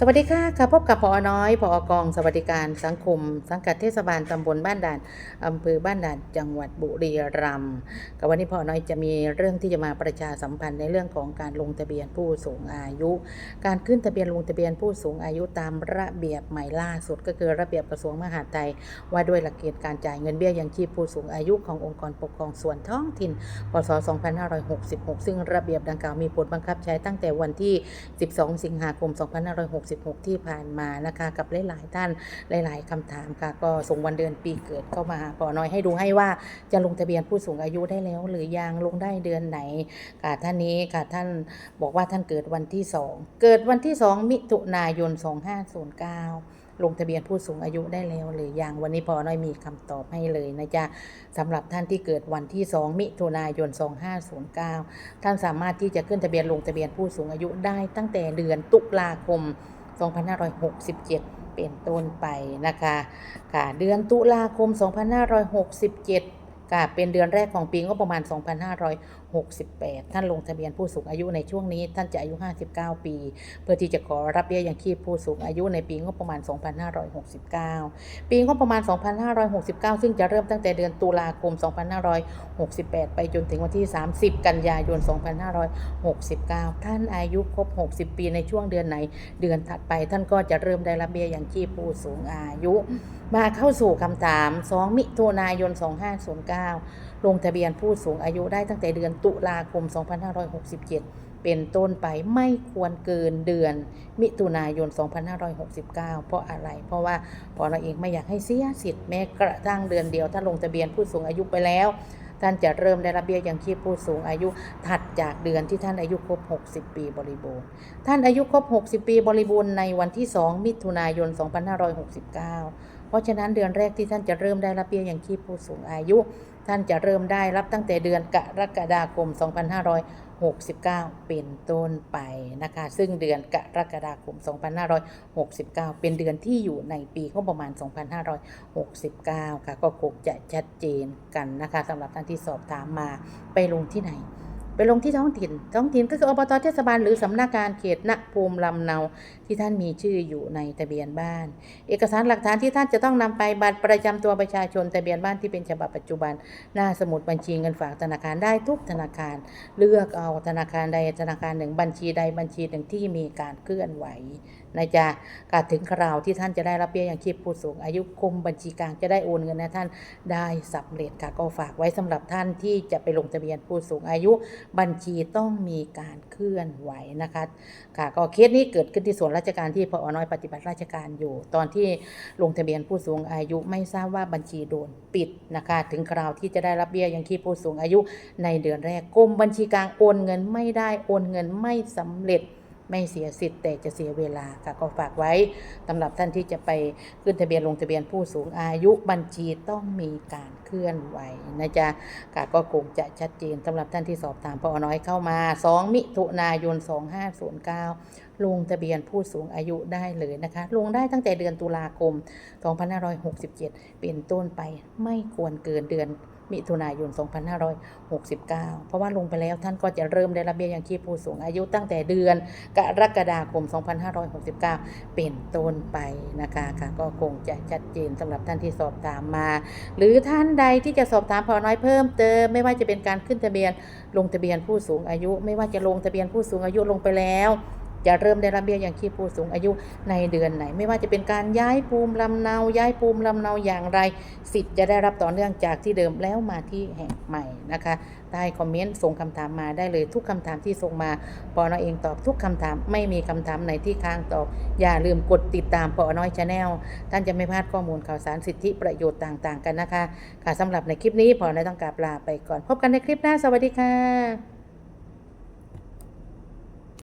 สวัสดีค่ะค่ะพบกับพอน้อยพอกองสวัสดิการสังคม สังกัดเทศบาลตำบลบ้านด่านอำเภอบ้านด่านจังหวัดบุรีรัมย์กับวันนี้พอน้อยจะมีเรื่องที่จะมาประชาสัมพันธ์ในเรื่องของการลงทะเบียนผู้สูงอายุ การขึ้นทะเบียนลงทะเบียนผู้สูงอายุตามระเบียบใหม่ล่าสุด ก็คือระเบียบกระทรวงมหาดไทยว่าด้วยหลักเกณฑ์การจ่ายเงินเบี้ยยังชีพผู้สูงอายุขององค์กรปกครองส่วนท้องถิ่นพศ 2566 ซึ่งระเบียบดังกล่าวมีผลบังคับใช้ตั้งแต่วันที่ 12 สิงหาคม 2566 66 ที่ผ่านมานะคะกับหลายๆท่านหลาย ๆคำถามค่ะ ก็ส่งวันเดือนปีเกิดเข้ามาปอน้อยให้ดูให้ว่าจะลงทะเบียนผู้สูงอายุได้แล้ว หรือยังลงได้เดือนไหนค่ะท่านนี้ค่ะท่านบอกว่าท่านเกิดวันที่ 2 เกิดวันที่ 2 มิถุนายน 2509ลงทะเบียนผู้สูงอายุได้แล้วหรือยังวันนี้พอน้อยมีคำตอบให้เลยนะจ๊ะสำหรับท่านที่เกิดวันที่ 2 มิถุนายน 2509 ท่านสามารถที่จะขึ้นทะเบียนลงทะเบียนผู้สูงอายุได้ตั้งแต่เดือนตุลาคม 2567 เป็นต้นไปนะคะ ค่ะ เดือนตุลาคม 2567ค่ะเป็นเดือนแรกของปีงบประมาณ 68 ท่านลงทะเบียนผู้สูงอายุในช่วงนี้ ท่านจะอายุ 59 ปี เพื่อที่จะขอรับเบี้ยยังชีพผู้สูงอายุในปีงบประมาณ 2569 ปีงบประมาณ 2569 ซึ่งจะเริ่มตั้งแต่เดือนตุลาคม 2568 ไปจนถึงวันที่ 30 กันยายน 2569 ท่านอายุครบ 60 ปีในช่วงเดือนไหน เดือนถัดไปท่านก็จะเริ่มได้รับเบี้ยยังชีพผู้สูงอายุ มาเข้าสู่คำถาม 2 มิถุนายน 2509 ลงทะเบียนผู้สูงอายุได้ตั้งแต่เดือนตุลาคม 2567 เป็นต้นไปไม่ควรเกินเดือน มิถุนายน 2569 เพราะอะไร เพราะว่าพอเราเองไม่อยากให้เสียสิทธิ์แม้กระทั่งเดือนเดียว ถ้าลงทะเบียนผู้สูงอายุไปแล้วท่านจะเริ่มได้รับเบี้ยยังชีพผู้สูงอายุถัดจากเดือนที่ท่านอายุครบ 60 ปีบริบูรณ์ ท่านอายุครบ 60 ปีบริบูรณ์ในวันที่ 2 มิถุนายน 2569เพ ราะฉะนั้นเดือนแรกที่ท่านจะเริ่มได้รับเบี้ยยังชีพผู้สูงอายุ ท่านจะเริ่มได้รับตั้งแต่เดือนกรกฎาคม 2569 เป็นต้นไปนะคะ ซึ่งเดือนกรกฎาคม 2569 เป็นเดือนที่อยู่ในปีงบประมาณ 2569 ค่ะ ก็คงจะชัดเจนกันนะคะสำหรับท่านที่สอบถามมาไปลงที่ไหน ไปลงที่ท้องถิ่น ท้องถิ่นก็คืออบตเทศบาลหรือสำนักงานเขตณภูมิลำเนาที่ท่านมีชื่ออยู่ในทะเบียนบ้าน เอกสารหลักฐานที่ท่านจะต้องนำไปบัตรประจำตัวประชาชนทะเบียนบ้านที่เป็นฉบับปัจจุบัน หน้าสมุดบัญชีเงินฝากธนาคารได้ทุกธนาคาร เลือกเอาธนาคารใดธนาคารหนึ่งบัญชีใดบัญชีหนึ่งที่มีการเคลื่อนไหว นะจ๊ะกาถึงคราวที่ท่านจะได้รับเบี้ยยังชีพผู้สูง อายุคุมบัญชีกลางจะได้โอนเงินให้ท่านได้สำเร็จค่ะก็ฝากไว้สำหรับท่านที่จะไปลงทะเบียนผู้สูงอายุ บัญชีต้องมีการเคลื่อนไหวนะคะ ค่ะก็เคสนี้เกิดขึ้นที่ส่วนราชการที่พอน้อยปฏิบัติราชการอยู่ ตอนที่ลงทะเบียนผู้สูงอายุไม่ทราบว่าบัญชีโดนปิดนะคะ ถึงคราวที่จะได้รับเบี้ยยังชีพผู้สูงอายุในเดือนแรกกรมบัญชีกลางโอนเงินไม่ได้โอนเงินไม่สำเร็จ ไม่เสียสิทธิ์แต่จะเสียเวลาค่ะก็ฝากไว้สำหรับท่านที่จะไปขึ้นทะเบียนลงทะเบียนผู้สูงอายุบัญชีต้องมีการเคลื่อนไหวนะจ๊ะค่ะก็คงจะชัดเจนสำหรับท่านที่สอบถามพอน้อยเข้ามา 2 มิถุนายน 2509 ลงทะเบียนผู้สูงอายุได้เลยนะคะ ลงได้ตั้งแต่เดือนตุลาคม 2567 เป็นต้นไปไม่ควรเกินเดือน มิถุนายน 2569 เพราะว่าลงไปแล้วท่านก็จะเริ่มได้รับเบี้ยยังชีพผู้สูงอายุตั้งแต่เดือนกรกฎาคม 2569 เป็นต้นไปนะคะค่ะก็คงจะชัดเจนสำหรับท่านที่สอบถามมา หรือท่านใดที่จะสอบถามพอน้อยเพิ่มเติม ไม่ว่าจะเป็นการขึ้นทะเบียนลงทะเบียนผู้สูงอายุ ไม่ว่าจะลงทะเบียนผู้สูงอายุลงไปแล้ว จะเริ่มได้รับเบี้ยยังชีพผู้สูงอายุในเดือนไหน ไม่ว่าจะเป็นการย้ายภูมิลำเนาย้ายภูมิลำเนาอย่างไร สิทธิ์จะได้รับต่อเนื่องจากที่เดิมแล้วมาที่แห่งใหม่นะคะใต้คอมเมนต์ส่งคำถามมาได้เลยทุกคำถามที่ส่งมาปอน้อยเองตอบทุกคำถามไม่มีคำถามไหนที่ค้างตอบ อย่าลืมกดติดตามปอน้อยชาแนลท่านจะไม่พลาดข้อมูลข่าวสารสิทธิประโยชน์ต่าง ๆ กันนะคะ ค่ะสำหรับในคลิปนี้ปอน้อยต้องกราบลาไปก่อนพบกันในคลิปหน้าสวัสดีค่ะ